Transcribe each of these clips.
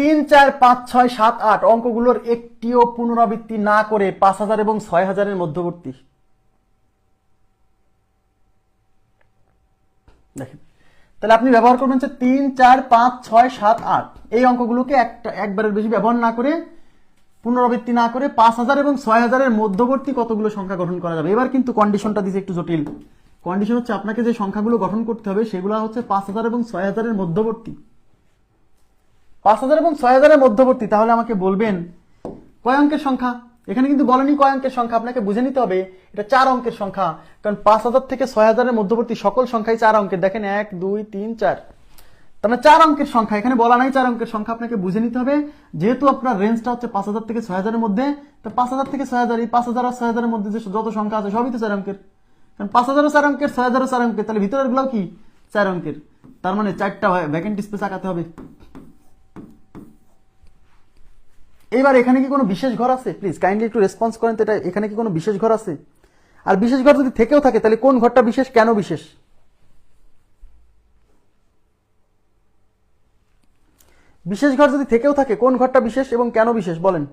তিন চার পাঁচ ছয় সাত আট অঙ্কগুলোর একটিও পুনরাবৃত্তি না করে পাঁচ হাজার এবং ছয় হাজারের মধ্যবর্তী। দেখেন, তাহলে আপনি ব্যবহার করবেন হচ্ছে তিন চার পাঁচ ছয় সাত আট। এই অঙ্কগুলোকে একটা একবারের বেশি ব্যবহার না করে, পুনরাবৃত্তি না করে পাঁচ হাজার এবং ছয় হাজারের মধ্যবর্তী কতগুলো সংখ্যা গঠন করা যাবে। এবার কিন্তু কন্ডিশনটা দিচ্ছে একটু জটিল। কন্ডিশন হচ্ছে আপনাকে যে সংখ্যাগুলো গঠন করতে হবে সেগুলো হচ্ছে পাঁচ হাজার এবং ছয় হাজারের মধ্যবর্তী। পাঁচ হাজার এবং ছয় হাজারের মধ্যবর্তী, তাহলে আমাকে বলবেন কয় অঙ্কের সংখ্যা? এখানে কিন্তু বলেনি কয় অঙ্কের সংখ্যা, আপনাকে বুঝে নিতে হবে, এটা চার অঙ্কের সংখ্যা, কারণ পাঁচ হাজার থেকে ছয় হাজারের মধ্যবর্তী সকল সংখ্যাই চার অঙ্কের, দেখেন এক, দুই, তিন, চার। মানে চার অঙ্কের সংখ্যা, এখানে বলা নাই চার অঙ্কের সংখ্যা, আপনাকে বুঝে নিতে হবে, যেহেতু আপনার রেঞ্জটা হচ্ছে পাঁচ হাজার থেকে ছয় হাজারের মধ্যে, তো পাঁচ হাজার থেকে ছয় হাজার, এই পাঁচ হাজার আর ছয় হাজারের মধ্যে যে যত সংখ্যা আছে, সবই তো চার অঙ্কের। কারণ পাঁচ হাজারও চার অঙ্কের, ছয় হাজারও চার অঙ্কের, তাহলে ভিতরেরগুলো কি? চার অঙ্কের। তার মানে চারটা ভ্যাকেন্ট স্পেস আঁকাতে হবে। এইবার এখানে কি কোনো বিশেষ ঘর আছে? প্লিজ কাইন্ডলি একটু রেসপন্স করেন তো এটা, এখানে কি কোনো বিশেষ ঘর আছে? আর বিশেষ ঘর যদি থেকেও থাকে, তাহলে কোন ঘরটা বিশেষ, কেন বিশেষ? বিশেষ ঘর যদি থেকেও থাকে, কোন ঘরটা বিশেষ এবং কেন বিশেষ, বলেন।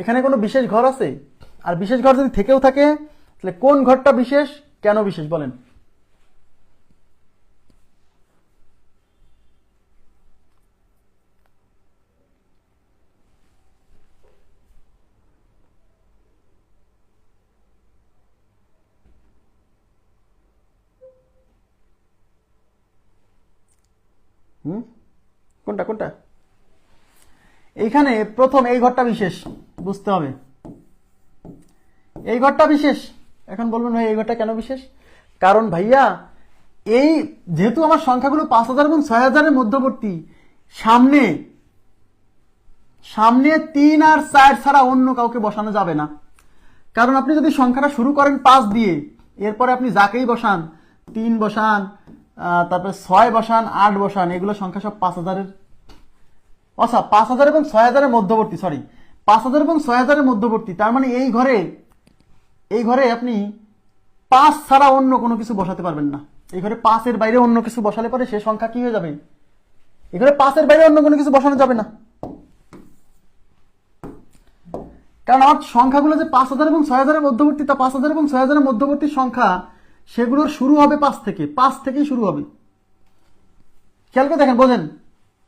এখানে কোনো বিশেষ ঘর আছে? আর বিশেষ ঘর যদি থেকেও থাকে, তাহলে কোন ঘরটা বিশেষ, কেন বিশেষ, বলেন। হুম? কোনটা কোনটা? এইখানে প্রথম এই ঘরটা বিশেষ, বুঝতে হবে। এই ঘরটা বিশেষ। এখন বলবেন ভাই, এই ঘরটা কেন বিশেষ? কারণ ভাইয়া, এই যেহেতু আমার সংখ্যাগুলো পাঁচ হাজার এবং ছয় হাজারের মধ্যবর্তী, সামনে সামনে তিন আর চার ছাড়া অন্য কাউকে বসানো যাবে না। কারণ আপনি যদি সংখ্যাটা শুরু করেন পাঁচ দিয়ে, এরপরে আপনি যাকেই বসান, তিন বসান তারপরে ছয় বসান, আট বসান, এগুলো সংখ্যা সব পাঁচ হাজারের আচ্ছা পাঁচ হাজার এবং ছয় হাজারের মধ্যবর্তী সরি পাঁচ হাজার এবং ছয় হাজারের মধ্যবর্তী, তার মানে এই ঘরে এই ঘরে আপনি পাঁচ ছাড়া অন্য কোনো কিছু বসাতে পারবেন না। এই ঘরে পাঁচের বাইরে অন্য কিছু বসালে পরে সে সংখ্যা কি হয়ে যাবে? এই ঘরে পাঁচের বাইরে অন্য কোনো কিছু বসানো যাবে না। কারণ আমার সংখ্যাগুলো যে পাঁচ হাজার এবং ছয় হাজারের মধ্যবর্তী, তা পাঁচ হাজার এবং ছয় হাজারের মধ্যবর্তী সংখ্যা সেগুলোর শুরু হবে পাঁচ থেকে, পাঁচ থেকেই শুরু হবে। খেয়াল করে দেখেন, বোঝেন,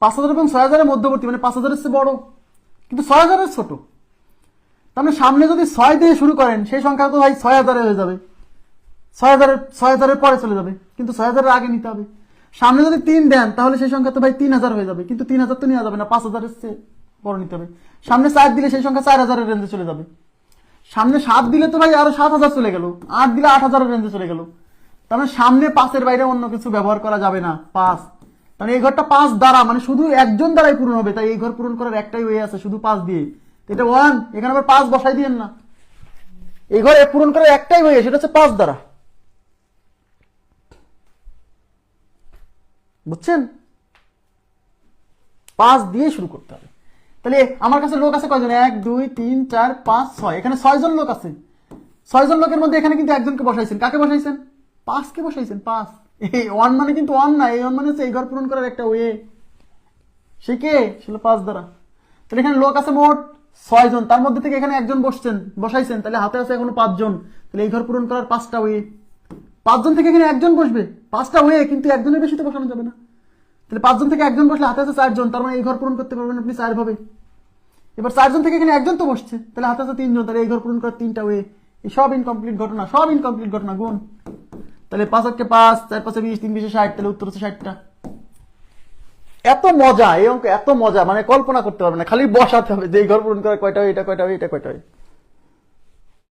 পাঁচ হাজার এবং ছয় হাজারের মধ্যবর্তী মানে পাঁচ হাজারের চেয়ে বড়, কিন্তু ছয় হাজারের ছোট। তার মানে সামনে যদি ছয় দিয়ে শুরু করেন, সেই সংখ্যা তো ভাই ছয় হাজারে হয়ে যাবে। ছয় হাজারের ছয় হাজারের পরে চলে যাবে, কিন্তু ছয় হাজারের আগে নিতে হবে। সামনে যদি তিন দেন, তাহলে সেই সংখ্যা তো ভাই তিন হাজার হয়ে যাবে, কিন্তু তিন হাজার তো নেওয়া যাবে না, পাঁচ হাজারের চেয়ে বড় নিতে হবে। সামনে চার দিলে সেই সংখ্যা চার হাজারের রেঞ্জে চলে যাবে। সামনে সাত দিলে তো ভাই আরও সাত হাজার চলে গেল। আট দিলে আট হাজারের রেঞ্জে চলে গেল। তার মানে সামনে পাঁচের বাইরে অন্য কিছু ব্যবহার করা যাবে না, পাঁচ। মানে এই ঘরটা পাঁচ দ্বারা মানে শুধু একজন দ্বারাই পূরণ হবে, তাই এই ঘর পূরণ করার একটাই ওয়ে আছে, শুধু পাঁচ দিয়ে এটা ওয়ান এখানে আবার পাঁচ বসাই দিয়েন না। এই ঘরে পূরণ করার একটাই ওয়ে সেটা হচ্ছে পাঁচ দ্বারা। বুঝছেন? পাঁচ দিয়ে শুরু করতে হবে। তাহলে আমার কাছে লোক আছে কয়জন? এক, দুই, তিন, চার, পাঁচ, ছয়। এখানে ছয়জন লোক আছে। ছয়জন লোকের মধ্যে এখানে কিন্তু একজনকে বসাইছেন। কাকে বসাইছেন? পাঁচকে বসাইছেন, পাঁচ। এই ওয়ান মানে কিন্তু ওয়ান না, এই ওয়ান মানে হচ্ছে এই ঘর পূরণ করার একটা ওয়ে সে কে? ছিল পাঁচ দ্বারা। তাহলে এখানে লোক আছে মোট ছয়জন। তার মধ্যে থেকে এখানে একজন বসছেন, বসাইছেন। তাহলে হাতে আছে এখনও পাঁচজন। তাহলে এই ঘর পূরণ করার পাঁচটা ওয়ে পাঁচজন থেকে এখানে একজন বসবে। পাঁচটা ওয়ে কিন্তু একজনের বেশি তো বসানো যাবে না। তাহলে পাঁচজন থেকে একজন বসলে হাতে আছে চারজন তার মানে এই ঘর পূরণ করতে পারবেন আপনি চার ভাবে। এবার চারজন থেকে এখানে একজন তো বসছে তাহলে হাতে আছে তিনজন তাহলে এই ঘর পূরণ করার তিনটা ওয়ে এই সব ইনকমপ্লিট ঘটনা সব ইনকমপ্লিট ঘটনা গুণ। তাহলে পাঁচ আটকে পাঁচ চার পাঁচে বিশ তিন বিশে ষাট তাহলে উত্তর হচ্ছে ষাটটা। এত মজা এই অঙ্ক এত মজা মানে কল্পনা করতে পারবে না খালি বসাতে হবে যে ঘর পূরণ করা কয়টা হয়, এটা কয়টা হয়, এটা কয়টা হয়